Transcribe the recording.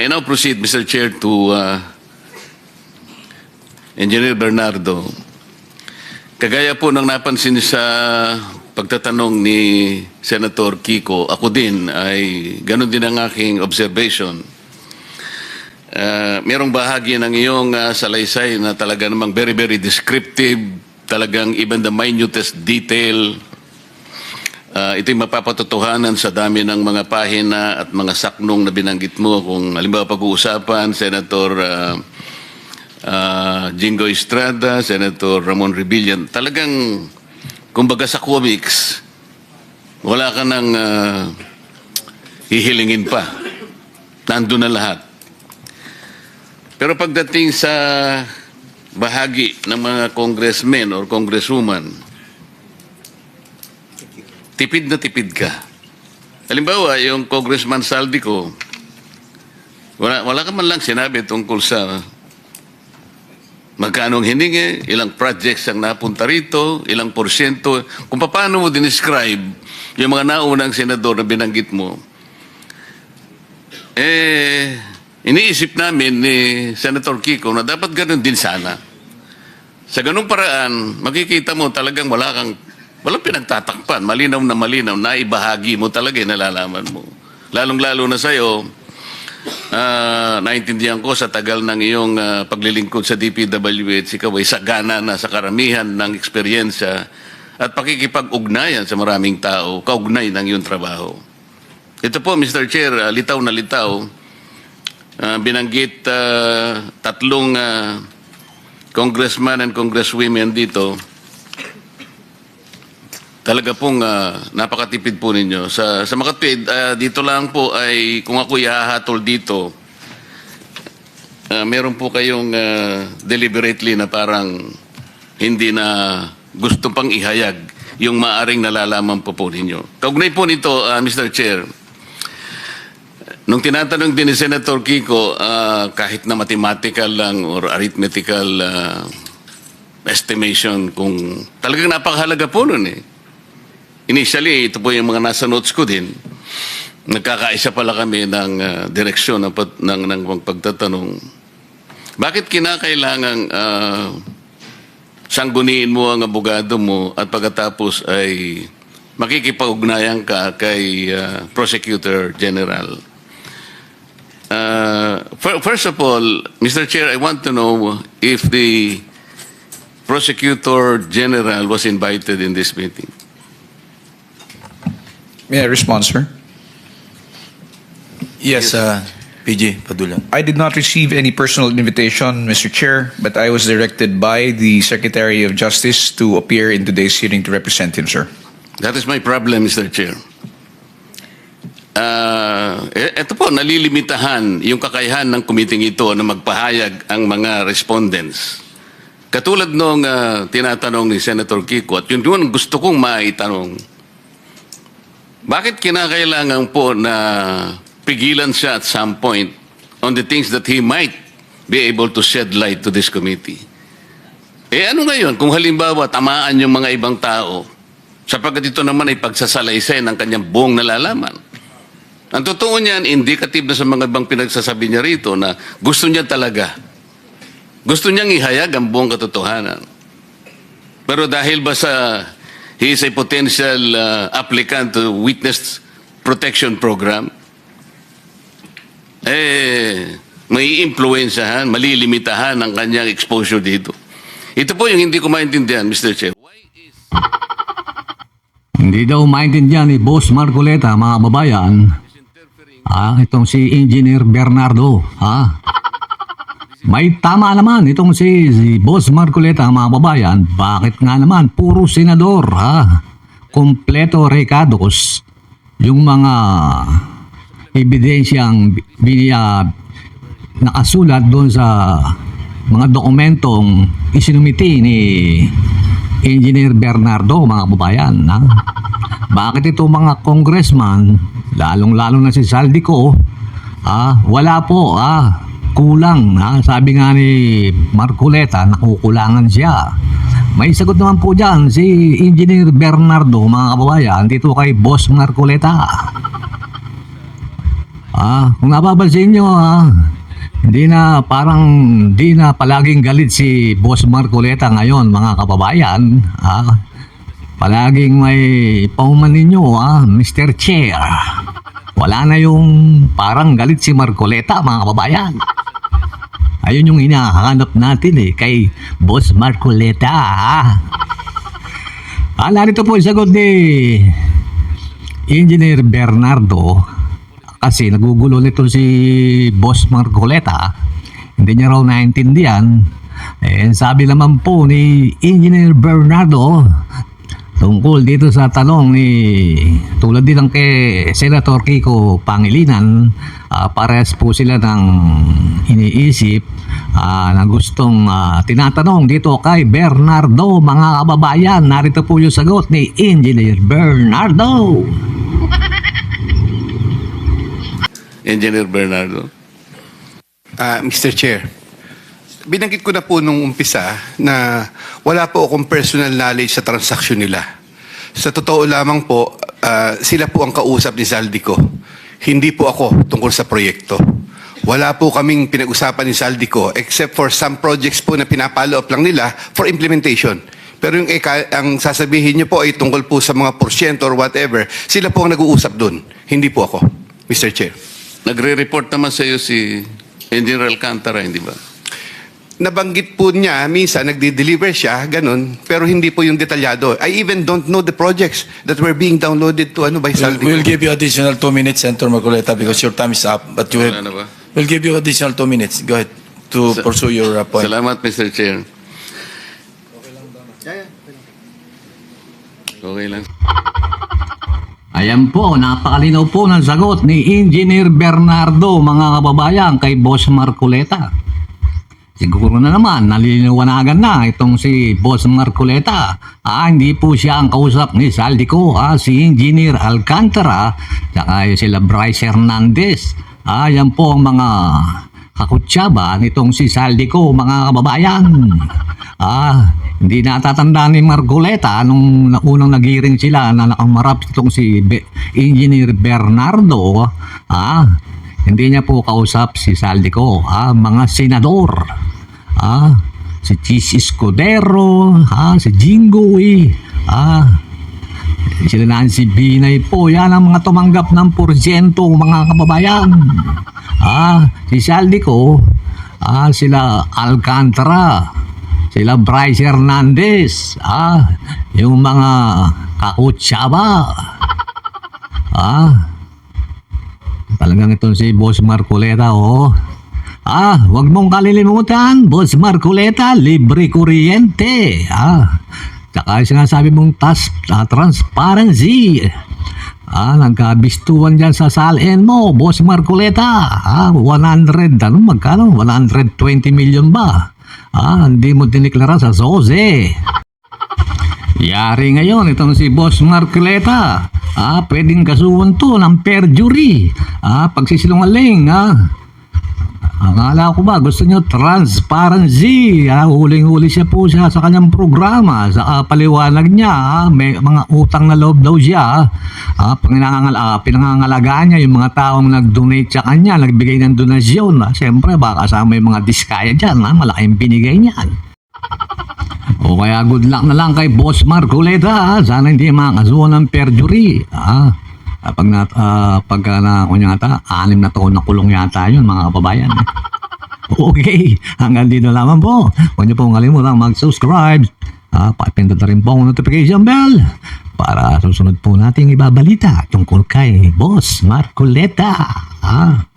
I now proceed, Mr. Chair, to uh, Engineer Bernardo. Kagaya po ng napansin sa pagtatanong ni Senator Kiko, ako din ay ganun din ang aking observation. Uh, merong bahagi ng iyong uh, salaysay na talaga namang very, very descriptive, talagang even the minutest detail. Uh, ito'y mapapatotohanan sa dami ng mga pahina at mga saknong na binanggit mo. Kung halimbawa pag-uusapan, Senator uh, uh, Jingo Estrada, Senator Ramon Rebillan, talagang, kumbaga sa comics, wala ka nang uh, hihilingin pa. Nandun na lahat. Pero pagdating sa bahagi ng mga congressmen or congresswoman, tipid na tipid ka. Halimbawa, yung congressman Saldico, wala, wala ka man lang sinabi tungkol sa magkano ang hiningi, ilang projects ang napunta rito, ilang porsyento, kung paano mo dinescribe yung mga naunang senador na binanggit mo, eh, iniisip namin ni Senator Kiko na dapat ganun din sana. Sa ganung paraan, makikita mo talagang wala kang, walang pinagtatakpan, malinaw na malinaw, na ibahagi mo talaga yung nalalaman mo. Lalong-lalo na sa'yo, ah, naintindihan ko sa tagal ng iyong ah, paglilingkod sa DPWH, ikaw ay sagana na sa karamihan ng eksperyensya at pakikipag-ugnayan sa maraming tao, kaugnay ng iyong trabaho. Ito po, Mr. Chair, ah, litaw na litaw, ah, binanggit ah, tatlong ah, congressman and congresswomen dito, talaga pong ah, napakatipid po ninyo. Sa, sa makatwid, ah, dito lang po ay kung ako ihahatol dito, ah, meron po kayong ah, deliberately na parang hindi na gusto pang ihayag yung maaring nalalaman po po ninyo. Kaugnay po nito, ah, Mr. Chair, Nung tinatanong din ni Senator Kiko, ah, kahit na mathematical lang or arithmetical ah, estimation, kung talagang napakahalaga po nun eh. Initially, ito po yung mga nasa notes ko din. Nagkakaisa pala kami ng ah, direksyon ng, pag- ng, ng pagtatanong. Bakit kinakailangang ah, sangguniin mo ang abogado mo at pagkatapos ay makikipag-ugnayan ka kay ah, Prosecutor General? Uh, fir- first of all, Mr. Chair, I want to know if the Prosecutor General was invited in this meeting. May I respond, sir? Yes, uh, PG Padula. I did not receive any personal invitation, Mr. Chair, but I was directed by the Secretary of Justice to appear in today's hearing to represent him, sir. That is my problem, Mr. Chair. Uh, ito po, nalilimitahan yung kakayahan ng kumiting ito na magpahayag ang mga respondents. Katulad nung uh, tinatanong ni Senator Kiko, at yun yun gusto kong maitanong, bakit kinakailangan po na pigilan siya at some point on the things that he might be able to shed light to this committee? Eh ano ngayon kung halimbawa tamaan yung mga ibang tao sapagkat ito naman ay pagsasalaysay ng kanyang buong nalalaman. Ang totoo niyan, indicative na sa mga ibang pinagsasabi niya rito na gusto niya talaga. Gusto niyang ihayag ang buong katotohanan. Pero dahil ba sa he is a potential uh, applicant to witness protection program, eh, may influensyahan, malilimitahan ang kanyang exposure dito. Ito po yung hindi ko maintindihan, Mr. Chair. Hindi daw maintindihan ni Boss Marcoleta, mga babayan, ah, itong si Engineer Bernardo. Ah. May tama naman itong si, si Boss Marcoleta, mga babayan. Bakit nga naman? Puro senador. Ha? Kompleto recados. Yung mga ebidensyang biniya, nakasulat doon sa mga dokumentong isinumiti ni Engineer Bernardo, mga kababayan. Ha? Bakit ito mga congressman, lalong-lalo na si Saldico, ah, wala po, ah, kulang. Ha? Sabi nga ni Marculeta, nakukulangan siya. May sagot naman po dyan si Engineer Bernardo, mga kababayan, dito kay Boss Marculeta. Ah, kung napapansin nyo, ah, hindi na parang hindi na palaging galit si Boss Marcoleta ngayon, mga kababayan. Ah, palaging may pauman ninyo, ah, Mr. Chair. Wala na yung parang galit si Marcoleta, mga kababayan. Ayun yung hinahanap natin eh, kay Boss Marcoleta. Ah, narito po yung sagot ni Engineer Bernardo. Kasi nagugulo nito si Boss Marcoleta. Hindi niya raw naintindihan. Eh sabi naman po ni Engineer Bernardo tungkol dito sa tanong ni tulad din ng kay Senator Kiko Pangilinan ah, parehas po sila ng iniisip ah, na gustong ah, tinatanong dito kay Bernardo mga kababayan narito po yung sagot ni Engineer Bernardo Engineer Bernardo. Ah, Mr. Chair, binanggit ko na po nung umpisa na wala po akong personal knowledge sa transaksyon nila. Sa totoo lamang po, ah, sila po ang kausap ni Saldico. Hindi po ako tungkol sa proyekto. Wala po kaming pinag-usapan ni Saldico except for some projects po na pinapalo up lang nila for implementation. Pero yung eka, ang sasabihin niyo po ay tungkol po sa mga porsyento or whatever, sila po ang nag-uusap doon. Hindi po ako, Mr. Chair. Nagre-report naman sa iyo si Engineer Alcantara, hindi ba? Nabanggit po niya, minsan nagde-deliver siya, ganun, pero hindi po yung detalyado. I even don't know the projects that were being downloaded to ano by We'll, Saldi. we'll give you additional two minutes, Senator Marcoleta, because your time is up. But you na ba? we'll give you additional two minutes. Go ahead to Sa- pursue your uh, point. Salamat, Mr. Chair. Okay lang. Ayan po, napakalinaw po ng sagot ni Engineer Bernardo, mga kababayan, kay Boss Marcoleta. Siguro na naman, naliliwanagan na itong si Boss Marcoleta. Ah, hindi po siya ang kausap ni Saldico, ah, si Engineer Alcantara, saka yung sila Bryce Hernandez. Ah, yan po ang mga kakutsaba nitong si Saldico, mga kababayan. Ah, hindi natatanda ni Margoleta nung na- unang nagiring sila na nakamarap itong si Be- Engineer Bernardo. Ah, hindi niya po kausap si Saldico. Ah, mga senador. Ah, si Chis Escudero. Ah, si Jingoy. Ah, sila Nancy Binay po. Yan ang mga tumanggap ng porsyento, mga kababayan. Ah, si Saldico. Ah, sila Alcantara. Sila Bryce Hernandez. Ah, yung mga kakutsaba. Ah, talagang ito si Boss Marcoleta, oh. Ah, wag mong kalilimutan, Boss Marcoleta, libre kuryente. Ah, tsaka yung sinasabi mong tas, ah, transparency. Ah, nagkabistuan dyan sa salin mo, Boss Marcoleta. Ah, 100, ano, magkano? 120 million ba? Ah, hindi mo diniklara sa SOZE. Yari ngayon itong si Boss Marcoleta. Ah, pwedeng kasuhan to ng perjury. Ah, pagsisilungaling, ah. Akala ko ba, gusto nyo transparency. Ah, huling-huli siya po siya sa kanyang programa. Sa ah, paliwanag niya, ah, may mga utang na loob daw siya. Ah, pinangangal, ah, pinangangalagaan niya yung mga taong nag-donate sa kanya, nagbigay ng donasyon. Ah, Siyempre, baka kasama yung mga diskaya dyan. Ah, malaking binigay niyan. O kaya good luck na lang kay Boss Marcoleta. ah. Sana hindi makasuhan ng perjury. Ah, ah, pag na, ah, pag ah, na, yata, anim na taon na kulong yata yun, mga kababayan. Okay, hanggang dito lamang po. Huwag niyo pong kalimutan mag-subscribe. Ah, pakipindot na rin po ang notification bell para susunod po nating ibabalita tungkol kay Boss Marcoleta. Ah,